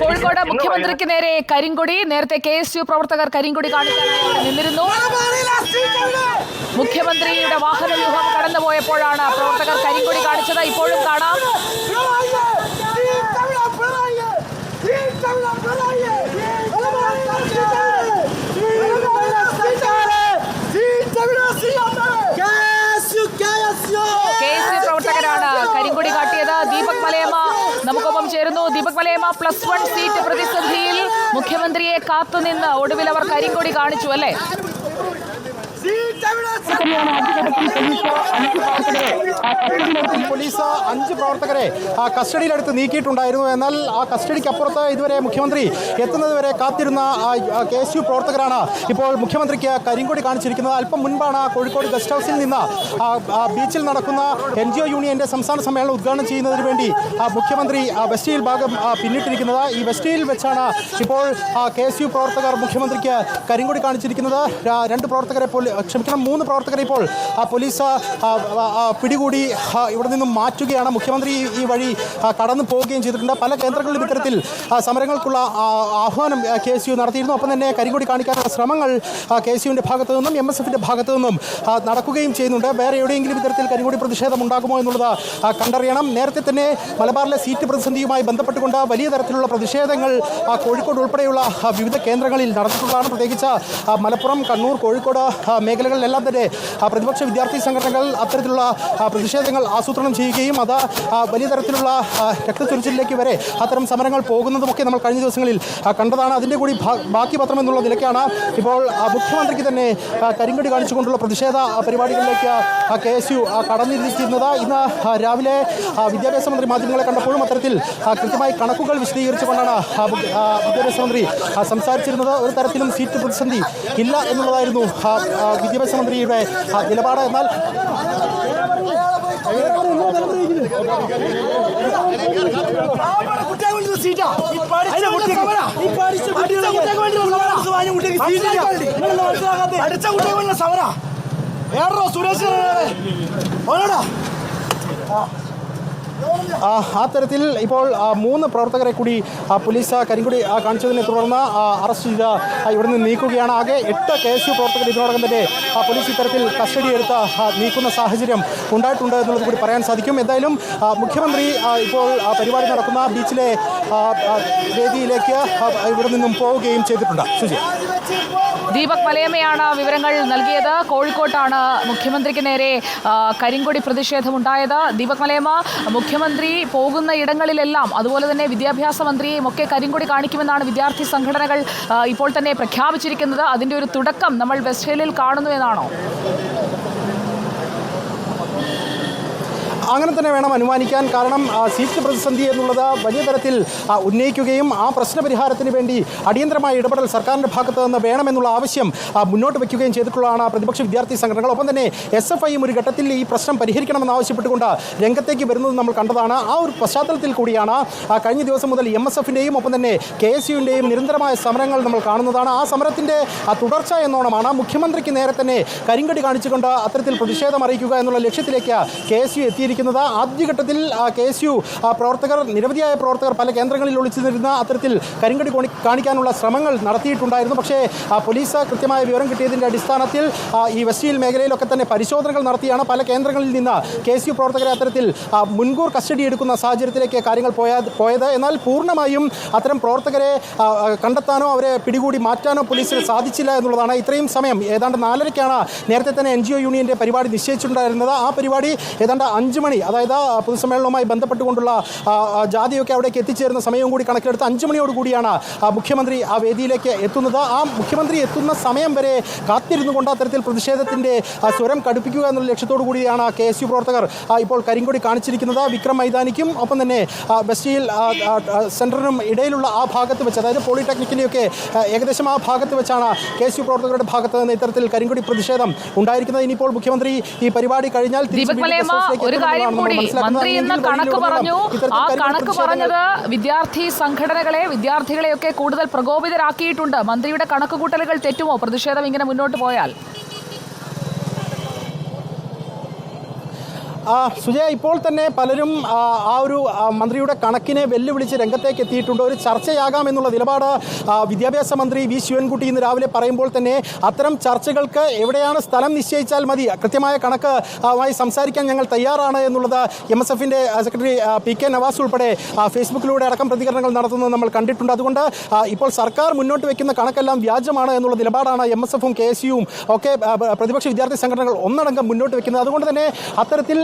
കോഴിക്കോട് മുഖ്യമന്ത്രിക്ക് നേരെ കരിങ്കൊടി. നേരത്തെ കെ എസ് യു പ്രവർത്തകർ കരിങ്കൊടി കാണിക്കാനായി നിന്നിരുന്നു. മുഖ്യമന്ത്രിയുടെ വാഹനവ്യൂഹം കടന്നുപോയപ്പോഴാണ് പ്രവർത്തകർ കരിങ്കൊടി കാണിച്ചത്. ഇപ്പോഴും കാണാം കെ എസ് യു പ്രവർത്തകരാണ് കരിങ്കൊടി കാട്ടിയത് ദീപക് മലയമ്മ നമുക്കൊപ്പം ചേരുന്നു മലയമ്മ പ്ലസ് വൺ സീറ്റ് പ്രതിസന്ധിയിൽ മുഖ്യമന്ത്രിയെ കാത്തുനിന്ന് ഒടുവിൽ അവർ കരിങ്കൊടി കാണിച്ചു അല്ലേ? പോലീസ് അഞ്ച് പ്രവർത്തകരെ കസ്റ്റഡിയിലെടുത്ത് നീക്കിയിട്ടുണ്ടായിരുന്നു. എന്നാൽ ആ കസ്റ്റഡിക്ക് അപ്പുറത്ത് ഇതുവരെ മുഖ്യമന്ത്രി എത്തുന്നത് വരെ കാത്തിരുന്ന കെ എസ് യു പ്രവർത്തകരാണ് ഇപ്പോൾ മുഖ്യമന്ത്രിക്ക് കരിങ്കൊടി കാണിച്ചിരിക്കുന്നത്. അല്പം മുൻപാണ് കോഴിക്കോട് ഗസ്റ്റ് ഹൗസിൽ നിന്ന് ബീച്ചിൽ നടക്കുന്ന എൻ ജി ഒ യൂണിയന്റെ സംസ്ഥാന സമ്മേളനം ഉദ്ഘാടനം ചെയ്യുന്നതിന് വേണ്ടി മുഖ്യമന്ത്രി ആ, വെസ്റ്റ് ഹിൽ ഭാഗം പിന്നിട്ടിരിക്കുന്നത്. ഈ വെസ്റ്റ് ഹിൽ വെച്ചാണ് ഇപ്പോൾ കെ എസ് യു പ്രവർത്തകർ മുഖ്യമന്ത്രിക്ക് കരിങ്കൊടി കാണിച്ചിരിക്കുന്നത്. രണ്ട് പ്രവർത്തകരെ പോലീ- ക്ഷമിക്കണം മൂന്ന് പ്രവർത്തകരെ ഇപ്പോൾ പോലീസ് പിടികൂടി ഇവിടെ നിന്നും മാറ്റുകയാണ്. മുഖ്യമന്ത്രി ഈ- വഴി കടന്നു പോവുകയും ചെയ്തിട്ടുണ്ട്. പല കേന്ദ്രങ്ങളിലും ഇത്തരത്തിൽ സമരങ്ങൾക്കുള്ള ആഹ്വാനം കെ എസ് യു നടത്തിയിരുന്നു. ഒപ്പം തന്നെ കരിങ്കൊടി കാണിക്കാനുള്ള ശ്രമങ്ങൾ കെ എസ് യുവിന്റെ ഭാഗത്തു നിന്നും എം എസ് എഫിന്റെ ഭാഗത്തു നിന്നും നടക്കുകയും ചെയ്യുന്നുണ്ട്. വേറെ എവിടെയെങ്കിലും ഇത്തരത്തിൽ കരിങ്കൊടി പ്രതിഷേധം ഉണ്ടാകുമോ എന്നുള്ളത് കണ്ടറിയണം. നേരത്തെ തന്നെ മലബാറിലെ സീറ്റ് പ്രതിസന്ധിയുമായി ബന്ധപ്പെട്ടുകൊണ്ട് വലിയ തരത്തിലുള്ള പ്രതിഷേധങ്ങൾ കോഴിക്കോട് ഉൾപ്പെടെയുള്ള വിവിധ കേന്ദ്രങ്ങളിൽ നടന്നിട്ടുള്ളതാണ്. പ്രത്യേകിച്ച് മലപ്പുറം കണ്ണൂർ കോഴിക്കോട് ആ, മേഖലകളിലെല്ലാം തന്നെ പ്രതിപക്ഷ വിദ്യാർത്ഥി സംഘടനകൾ അത്തരത്തിലുള്ള പ്രതിഷേധങ്ങൾ ആസൂത്രണം ചെയ്യുകയും അത് വലിയ തരത്തിലുള്ള രക്തച്ചൊരിച്ചിലേക്ക് വരെ അത്തരം സമരങ്ങൾ പോകുന്നതുമൊക്കെ നമ്മൾ കഴിഞ്ഞ ദിവസങ്ങളിൽ കണ്ടതാണ്. അതിന്റെ കൂടി ബാക്കി പത്രം എന്നുള്ള നിലയ്ക്കാണ് ഇപ്പോൾ മുഖ്യമന്ത്രിക്ക് തന്നെ കരിങ്കടി കാണിച്ചുകൊണ്ടുള്ള പ്രതിഷേധ പരിപാടികളിലേക്ക് കെ എസ് യു കടന്നിരിക്കുന്നത്. ഇന്ന് രാവിലെ വിദ്യാഭ്യാസ മന്ത്രി മാധ്യമങ്ങളെ കണ്ടപ്പോഴും അത്തരത്തിൽ കൃത്യമായി കണക്കുകൾ വിശദീകരിച്ചുകൊണ്ടാണ് വിദ്യാഭ്യാസ മന്ത്രി സംസാരിച്ചിരുന്നത്. ഒരു തരത്തിലും സീറ്റ് പ്രതിസന്ധി ഇല്ല എന്നുള്ളതായിരുന്നു ആ, വിദ്യാഭ്യാസ മന്ത്രിയുടെ ആ, നിലപാട് എന്നാൽ അടിച്ച വേണ്ട സമര. വേറോ സുരേഷ് ഓടാ ആ, തരത്തിൽ ഇപ്പോൾ മൂന്ന് പ്രവർത്തകരെ കൂടി പോലീസ് കരിങ്കുടി കാണിച്ചതിനെ തുടർന്ന് അറസ്റ്റ് ചെയ്ത് ഇവിടെ നിന്ന് നീക്കുകയാണ്. ആകെ എട്ട് കെ എസ് യു പ്രവർത്തകർ ഇതിനോടകം തന്നെ പോലീസ് ഇത്തരത്തിൽ കസ്റ്റഡി എടുത്ത് നീക്കുന്ന സാഹചര്യം ഉണ്ടായിട്ടുണ്ട് എന്നുള്ളത് കൂടി പറയാൻ സാധിക്കും. എന്തായാലും മുഖ്യമന്ത്രി ഇപ്പോൾ പരിപാടി നടക്കുന്ന ബീച്ചിലെ വേദിയിലേക്ക് ഇവിടെ നിന്നും പോവുകയും ചെയ്തിട്ടുണ്ട്. സുജി ദീപക് മലയമ്മയാണ് വിവരങ്ങൾ നൽകിയത്. കോഴിക്കോട്ടാണ് മുഖ്യമന്ത്രിക്ക് നേരെ കരിങ്കൊടി പ്രതിഷേധമുണ്ടായത്. ദീപക് മലയമ്മ മുഖ്യമന്ത്രി പോകുന്ന ഇടങ്ങളിലെല്ലാം അതുപോലെ തന്നെ വിദ്യാഭ്യാസ മന്ത്രിയെയും ഒക്കെ കരിങ്കൊടി കാണിക്കുമെന്നാണ് വിദ്യാർത്ഥി സംഘടനകൾ ഇപ്പോൾ തന്നെ പ്രഖ്യാപിച്ചിരിക്കുന്നത്. അതിന്റെ ഒരു തുടക്കം നമ്മൾ വെസ്റ്റ് ഹില്ലിൽ കാണുന്നു എന്നാണോ? അങ്ങനെ തന്നെ വേണം അനുമാനിക്കാൻ. കാരണം സീറ്റ് പ്രതിസന്ധി എന്നുള്ളത് വലിയ തരത്തിൽ ഉന്നയിക്കുകയും ആ പ്രശ്നപരിഹാരത്തിന് വേണ്ടി അടിയന്തരമായ ഇടപെടൽ സർക്കാരിന്റെ ഭാഗത്ത് നിന്ന് വേണമെന്നുള്ള ആവശ്യം മുന്നോട്ട് വയ്ക്കുകയും ചെയ്തിട്ടുള്ളതാണ് പ്രതിപക്ഷ വിദ്യാർത്ഥി സംഘടനകൾ. ഒപ്പം തന്നെ എസ് എഫ് ഐയും ഒരു ഘട്ടത്തിൽ ഈ പ്രശ്നം പരിഹരിക്കണമെന്ന് ആവശ്യപ്പെട്ടുകൊണ്ട് രംഗത്തേക്ക് വരുന്നത് നമ്മൾ കണ്ടതാണ്. ആ ഒരു പശ്ചാത്തലത്തിൽ കൂടിയാണ് കഴിഞ്ഞ ദിവസം മുതൽ എം എസ് എഫിന്റെയും ഒപ്പം തന്നെ കെ എസ് യുവിന്റെയും നിരന്തരമായ സമരങ്ങൾ നമ്മൾ കാണുന്നതാണ്. ആ സമരത്തിന്റെ തുടർച്ച എന്നോണമാണ് മുഖ്യമന്ത്രിക്ക് നേരെ തന്നെ കരിങ്കടി കാണിച്ചുകൊണ്ട് അത്തരത്തിൽ പ്രതിഷേധം അറിയിക്കുക എന്നുള്ള ലക്ഷ്യത്തിലേക്ക് കെ എസ് യു എത്തിയിരിക്കുന്നത് ആദ്യഘട്ടത്തിൽ കെ എസ് യു പ്രവർത്തകർ നിരവധിയായ പ്രവർത്തകർ പല കേന്ദ്രങ്ങളിൽ ഒളിച്ചു നിന്നിരുന്ന അത്തരത്തിൽ കരിങ്കടി കാണിക്കാനുള്ള ശ്രമങ്ങൾ നടത്തിയിട്ടുണ്ടായിരുന്നു. പക്ഷേ പോലീസ് കൃത്യമായ വിവരം കിട്ടിയതിന്റെ അടിസ്ഥാനത്തിൽ ഈ വെസ്റ്റ് മേഖലയിലൊക്കെ തന്നെ പരിശോധനകൾ നടത്തിയാണ് പല കേന്ദ്രങ്ങളിൽ നിന്ന് കെ എസ് യു പ്രവർത്തകരെ അത്തരത്തിൽ മുൻകൂർ കസ്റ്റഡി എടുക്കുന്ന സാഹചര്യത്തിലേക്ക് കാര്യങ്ങൾ പോയ പോയത്. എന്നാൽ പൂർണമായും അത്തരം പ്രവർത്തകരെ കണ്ടെത്താനോ അവരെ പിടികൂടി മാറ്റാനോ പോലീസിന് സാധിച്ചില്ല എന്നുള്ളതാണ് ഇത്രയും സമയം. ഏതാണ്ട് നാലരയ്ക്കാണ് നേരത്തെ തന്നെ എൻ യൂണിയന്റെ പരിപാടി നിശ്ചയിച്ചിട്ടുണ്ടായിരുന്നത്. ആ പരിപാടി ഏതാണ്ട് അഞ്ച് മണി അതായത് ആ, പൊതുസമ്മേളനവുമായി ബന്ധപ്പെട്ടുകൊണ്ടുള്ള ജാതിയൊക്കെ അവിടേക്ക് എത്തിച്ചേരുന്ന സമയവും കൂടി കണക്കിലെടുത്ത് അഞ്ച് മണിയോട് കൂടിയാണ് മുഖ്യമന്ത്രി ആ വേദിയിലേക്ക് എത്തുന്നത്. ആ മുഖ്യമന്ത്രി എത്തുന്ന സമയം വരെ കാത്തിരുന്നു കൊണ്ട് അത്തരത്തിൽ പ്രതിഷേധത്തിന്റെ സ്വരം കടുപ്പിക്കുക എന്നുള്ള ലക്ഷ്യത്തോടു കൂടിയാണ് കെ എസ് യു പ്രവർത്തകർ ഇപ്പോൾ കരിങ്കൊടി കാണിച്ചിരിക്കുന്നത്. വിക്രം മൈതാനിക്കും ഒപ്പം തന്നെ ബസ്റ്റിയിൽ സെന്ററിനും ഇടയിലുള്ള ആ ഭാഗത്ത് വെച്ച് അതായത് പോളിടെക്നിക്കിന്റെയൊക്കെ ഏകദേശം ആ ഭാഗത്ത് വെച്ചാണ് കെ എസ് യു പ്രവർത്തകരുടെ ഭാഗത്ത് നിന്ന് ഇത്തരത്തിൽ കരിങ്കൊടി പ്രതിഷേധം ഉണ്ടായിരിക്കുന്നത്. ഇനിയിപ്പോൾ മുഖ്യമന്ത്രി ഈ പരിപാടി കഴിഞ്ഞാൽ തിരിച്ച് കാര്യം കൂടി മന്ത്രി എന്ന കണക്ക് പറഞ്ഞു. ആ കണക്ക് പറഞ്ഞത് വിദ്യാർത്ഥി സംഘടനകളെ വിദ്യാർത്ഥികളെയൊക്കെ കൂടുതൽ പ്രകോപിതരാക്കിയിട്ടുണ്ട്. മന്ത്രിയുടെ കണക്കുകൂട്ടലുകൾ തെറ്റുമോ? പ്രതിഷേധം ഇങ്ങനെ മുന്നോട്ട് പോയാൽ സുജയ ഇപ്പോൾ തന്നെ പലരും ആ, ഒരു മന്ത്രിയുടെ കണക്കിനെ വെല്ലുവിളിച്ച് രംഗത്തേക്ക് എത്തിയിട്ടുണ്ട്. ഒരു ചർച്ചയാകാം എന്നുള്ള നിലപാട് വിദ്യാഭ്യാസ മന്ത്രി വി. ശിവൻകുട്ടി ഇന്ന് രാവിലെ പറയുമ്പോൾ തന്നെ അത്തരം ചർച്ചകൾക്ക് എവിടെയാണ് സ്ഥലം നിശ്ചയിച്ചാൽ മതി. കൃത്യമായ കണക്ക് ആയി സംസാരിക്കാൻ ഞങ്ങൾ തയ്യാറാണ് എന്നുള്ളത് എം എസ് എഫിന്റെ സെക്രട്ടറി പി. കെ. നവാസ് ഉൾപ്പെടെ ഫേസ്ബുക്കിലൂടെ അടക്കം പ്രതികരണങ്ങൾ നടത്തുന്നത് നമ്മൾ കണ്ടിട്ടുണ്ട്. അതുകൊണ്ട് ഇപ്പോൾ സർക്കാർ മുന്നോട്ട് വെക്കുന്ന കണക്കെല്ലാം വ്യാജമാണ് എന്നുള്ള നിലപാടാണ് എം എസ് എഫും കെ എസ് യുവും ഒക്കെ പ്രതിപക്ഷ വിദ്യാർത്ഥി സംഘടനകൾ ഒന്നടങ്കം മുന്നോട്ട് വെക്കുന്നത്. അതുകൊണ്ട് തന്നെ അത്തരത്തിൽ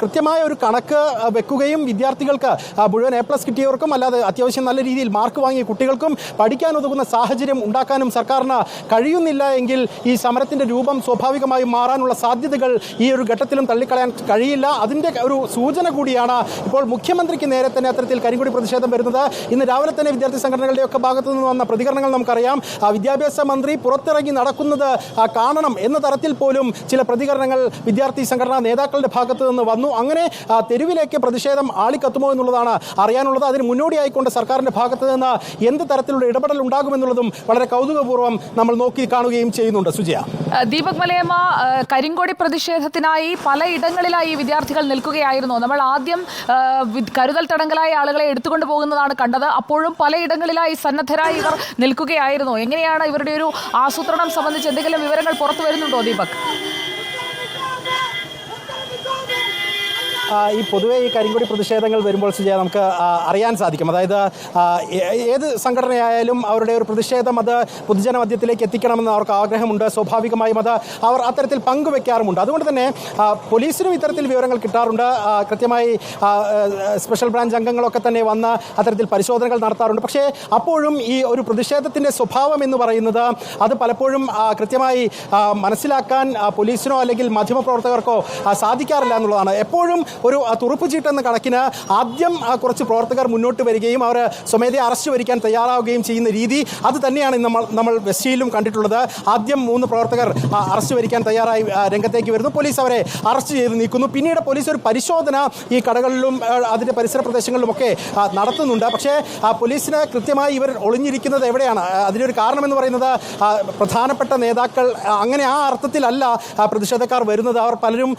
കൃത്യമായ ഒരു കണക്ക് വെക്കുകയും വിദ്യാർത്ഥികൾക്ക് മുഴുവൻ എ പ്ലസ് കിട്ടിയവർക്കും അല്ലാതെ അത്യാവശ്യം നല്ല രീതിയിൽ മാർക്ക് വാങ്ങിയ കുട്ടികൾക്കും പഠിക്കാൻ ഉതകുന്ന സാഹചര്യം ഉണ്ടാക്കാനും സർക്കാരിന് കഴിയുന്നില്ല എങ്കിൽ ഈ സമരത്തിന്റെ രൂപം സ്വാഭാവികമായും മാറാനുള്ള സാധ്യതകൾ ഈ ഒരു ഘട്ടത്തിലും തള്ളിക്കളയാൻ കഴിയില്ല. അതിന്റെ ഒരു സൂചന കൂടിയാണ് ഇപ്പോൾ മുഖ്യമന്ത്രിക്ക് നേരെ തന്നെ അത്തരത്തിൽ കരിങ്കുടി പ്രതിഷേധം വരുന്നത്. ഇന്ന് രാവിലെ തന്നെ വിദ്യാർത്ഥി സംഘടനകളുടെയൊക്കെ ഭാഗത്തു നിന്ന് വന്ന പ്രതികരണങ്ങൾ നമുക്കറിയാം. വിദ്യാഭ്യാസ മന്ത്രി പുറത്തിറങ്ങി നടക്കുന്നത് കാണണം എന്ന തരത്തിൽ പോലും ചില പ്രതികരണങ്ങൾ വിദ്യാർത്ഥി സംഘടനാ നേതാക്കളുടെ ഭാഗത്ത് നിന്ന് വന്നു. അങ്ങനെ തെരുവിലേക്ക് പ്രതിഷേധം ആളിക്കത്തുമോ എന്നുള്ളതാണ് അറിയാനുള്ളത്. അതിന് മുന്നോടിയായിക്കൊണ്ട് സർക്കാരിന്റെ ഭാഗത്ത് നിന്ന് എന്ത് തരത്തിലുള്ള ഇടപെടൽ ഉണ്ടാകുമെന്നുള്ളതും വളരെ കൗതുകപൂർവം നമ്മൾ നോക്കി കാണുകയും ചെയ്യുന്നുണ്ട്. സുജയ. ദീപക് മലയമ്മ കരിങ്കോടി പ്രതിഷേധത്തിനായി പലയിടങ്ങളിലായി വിദ്യാർത്ഥികൾ നിൽക്കുകയായിരുന്നു. നമ്മൾ ആദ്യം കരുതൽ തടങ്കലായ ആളുകളെ എടുത്തുകൊണ്ട് പോകുന്നതാണ് കണ്ടത്. അപ്പോഴും പലയിടങ്ങളിലായി സന്നദ്ധരായി ഇവർ നിൽക്കുകയായിരുന്നു. എങ്ങനെയാണ് ഇവരുടെ ഒരു ആസൂത്രണം സംബന്ധിച്ച് എന്തെങ്കിലും വിവരങ്ങൾ പുറത്തു വരുന്നുണ്ടോ ദീപക്? ഈ പൊതുവേ ഈ കരിങ്കൊടി പ്രതിഷേധങ്ങൾ വരുമ്പോൾ ചെയ്യാൻ നമുക്ക് അറിയാൻ സാധിക്കും. അതായത് ഏത് സംഘടനയായാലും അവരുടെ ഒരു പ്രതിഷേധം അത് പൊതുജന മധ്യത്തിലേക്ക് എത്തിക്കണമെന്ന് അവർക്ക് ആഗ്രഹമുണ്ട്. സ്വാഭാവികമായും അത് അവർ അത്തരത്തിൽ പങ്കുവെക്കാറുമുണ്ട്. അതുകൊണ്ട് തന്നെ പോലീസിനും ഇത്തരത്തിൽ വിവരങ്ങൾ കിട്ടാറുണ്ട്. കൃത്യമായി സ്പെഷ്യൽ ബ്രാഞ്ച് അംഗങ്ങളൊക്കെ തന്നെ വന്ന് അത്തരത്തിൽ പരിശോധനകൾ നടത്താറുണ്ട്. പക്ഷേ അപ്പോഴും ഈ ഒരു പ്രതിഷേധത്തിന്റെ സ്വഭാവം എന്ന് പറയുന്നത് അത് പലപ്പോഴും കൃത്യമായി മനസ്സിലാക്കാൻ പോലീസിനോ അല്ലെങ്കിൽ മാധ്യമപ്രവർത്തകർക്കോ സാധിക്കാറില്ല എന്നുള്ളതാണ്. എപ്പോഴും ഒരു തുറുപ്പ് ചീട്ടെന്ന കണക്കിന് ആദ്യം കുറച്ച് പ്രവർത്തകർ മുന്നോട്ട് വരികയും അവർ സ്വമേധയെ അറസ്റ്റ് വരിക്കാൻ തയ്യാറാവുകയും ചെയ്യുന്ന രീതി അത് തന്നെയാണ് നമ്മൾ നമ്മൾ വെസ്റ്റിയിലും കണ്ടിട്ടുള്ളത്. ആദ്യം മൂന്ന് പ്രവർത്തകർ അറസ്റ്റ് വരിക്കാൻ തയ്യാറായി രംഗത്തേക്ക് വരുന്നു. പോലീസ് അവരെ അറസ്റ്റ് ചെയ്ത് നീക്കുന്നു. പിന്നീട് പോലീസ് ഒരു പരിശോധന ഈ കടകളിലും അതിന്റെ പരിസര പ്രദേശങ്ങളിലുമൊക്കെ നടത്തുന്നുണ്ട്. പക്ഷേ പോലീസിന് കൃത്യമായി ഇവർ ഒളിഞ്ഞിരിക്കുന്നത് എവിടെയാണ്? അതിനൊരു കാരണമെന്ന് പറയുന്നത് പ്രധാനപ്പെട്ട നേതാക്കൾ അങ്ങനെ ആ അർത്ഥത്തിലല്ല പ്രതിഷേധക്കാർ വരുന്നത്. അവർ പലരും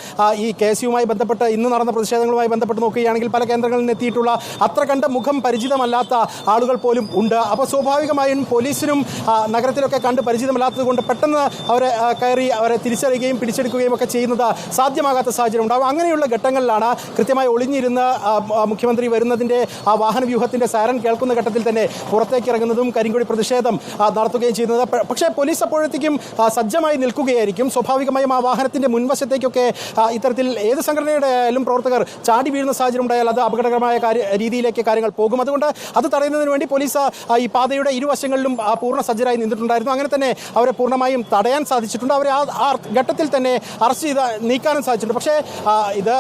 ഈ കേസുമായി ബന്ധപ്പെട്ട് ഇന്ന് നടന്ന പ്രതിഷേധങ്ങളുമായി ബന്ധപ്പെട്ട് നോക്കുകയാണെങ്കിൽ പല കേന്ദ്രങ്ങളിൽ നിന്ന് എത്തിയിട്ടുള്ള അത്ര കണ്ട മുഖം പരിചിതമല്ലാത്ത ആളുകൾ പോലും ഉണ്ട്. അപ്പോൾ സ്വാഭാവികമായും പോലീസിനും നഗരത്തിലൊക്കെ കണ്ട് പരിചിതമല്ലാത്തത് കൊണ്ട് പെട്ടെന്ന് അവരെ കയറി അവരെ തിരിച്ചറിയുകയും പിടിച്ചെടുക്കുകയും ഒക്കെ ചെയ്യുന്നത് സാധ്യമാകാത്ത സാഹചര്യം ഉണ്ടാകും അങ്ങനെയുള്ള ഘട്ടങ്ങളിലാണ് കൃത്യമായി ഒളിഞ്ഞിരുന്ന് മുഖ്യമന്ത്രി വരുന്നതിന്റെ ആ വാഹന വ്യൂഹത്തിന്റെ സാരൻ കേൾക്കുന്ന ഘട്ടത്തിൽ തന്നെ പുറത്തേക്ക് ഇറങ്ങുന്നതും കരിങ്കൊടി പ്രതിഷേധം നടത്തുകയും ചെയ്യുന്നത്. പക്ഷേ പോലീസ് അപ്പോഴത്തേക്കും സജ്ജമായി നിൽക്കുകയായിരിക്കും. സ്വാഭാവികമായും ആ വാഹനത്തിന്റെ മുൻവശത്തേക്കൊക്കെ ഇത്തരത്തിൽ ഏത് സംഘടനയുടെ ആയാലും പ്രവർത്തകർ ചാടി വീഴുന്ന സാഹചര്യം ഉണ്ടായാൽ അത് അപകടകരമായ രീതിയിലേക്ക് കാര്യങ്ങൾ പോകും. അതുകൊണ്ട് അത് തടയുന്നതിന് വേണ്ടി പോലീസ് ഈ പാതയുടെ ഇരുവശങ്ങളിലും പൂർണ സജ്ജരായി നിന്നിട്ടുണ്ടായിരുന്നു. അങ്ങനെ തന്നെ അവരെ പൂർണമായും തടയാൻ സാധിച്ചിട്ടുണ്ട്. അവരെ ആ ഘട്ടത്തിൽ തന്നെ അറസ്റ്റ് ചെയ്ത് നീക്കാനും സാധിച്ചിട്ടുണ്ട്. പക്ഷേ ഇത്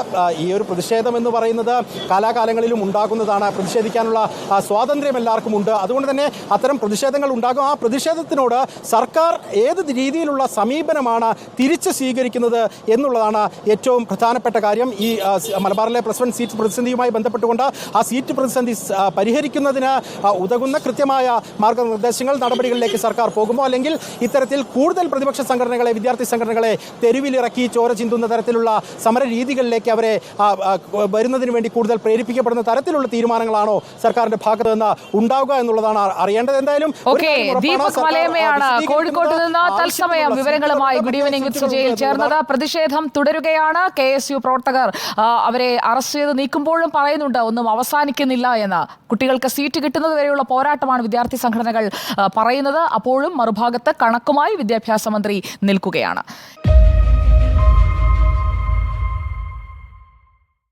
ഈ ഒരു പ്രതിഷേധം എന്ന് പറയുന്നത് കാലാകാലങ്ങളിലും ഉണ്ടാകുന്നതാണ്. പ്രതിഷേധിക്കാനുള്ള സ്വാതന്ത്ര്യം എല്ലാവർക്കും ഉണ്ട്. അതുകൊണ്ട് തന്നെ അത്തരം പ്രതിഷേധങ്ങൾ ഉണ്ടാകും. ആ പ്രതിഷേധത്തിനോട് സർക്കാർ ഏത് രീതിയിലുള്ള സമീപനമാണ് തിരിച്ച് സ്വീകരിക്കുന്നത് എന്നുള്ളതാണ് ഏറ്റവും പ്രധാനപ്പെട്ട കാര്യം. ഈ മലബാറിലെ പ്ലസ് വൺ സീറ്റ് പ്രതിസന്ധിയുമായി ബന്ധപ്പെട്ടുകൊണ്ട് ആ സീറ്റ് പ്രതിസന്ധി പരിഹരിക്കുന്നതിന് ഉതകുന്ന കൃത്യമായ മാർഗനിർദ്ദേശങ്ങൾ നടപടികളിലേക്ക് സർക്കാർ പോകുമോ? അല്ലെങ്കിൽ ഇത്തരത്തിൽ കൂടുതൽ പ്രതിപക്ഷ സംഘടനകളെ വിദ്യാർത്ഥി സംഘടനകളെ തെരുവിലിറക്കി ചോര ചിന്തുന്ന തരത്തിലുള്ള സമര രീതികളിലേക്ക് അവരെ വരുന്നതിന് വേണ്ടി കൂടുതൽ പ്രേരിപ്പിക്കപ്പെടുന്ന തരത്തിലുള്ള തീരുമാനങ്ങളാണോ സർക്കാരിന്റെ ഭാഗത്ത് നിന്ന് ഉണ്ടാവുക എന്നുള്ളതാണ് അറിയേണ്ടത്. എന്തായാലും കോഴിക്കോട്ട് നിന്ന് തത്സമയം വിവരങ്ങളുമായി ഗുഡ് ഈവനിംഗ് വിത്ത് സുജയിൽ ചേർന്നത് പ്രതിഷേധം തുടരുകയാണ്. കെ എസ് യു പ്രവർത്തകർ അവരെ അറസ്റ്റ് ചെയ്ത് നീക്കുമ്പോഴും പറയുന്നുണ്ട് ഒന്നും അവസാനിക്കുന്നില്ല എന്ന്. കുട്ടികൾക്ക് സീറ്റ് കിട്ടുന്നത് വരെയുള്ള പോരാട്ടമാണ് വിദ്യാർത്ഥി സംഘടനകൾ പറയുന്നത്. അപ്പോഴും മറുഭാഗത്ത് കണക്കുമായി വിദ്യാഭ്യാസ മന്ത്രി നിൽക്കുകയാണ്.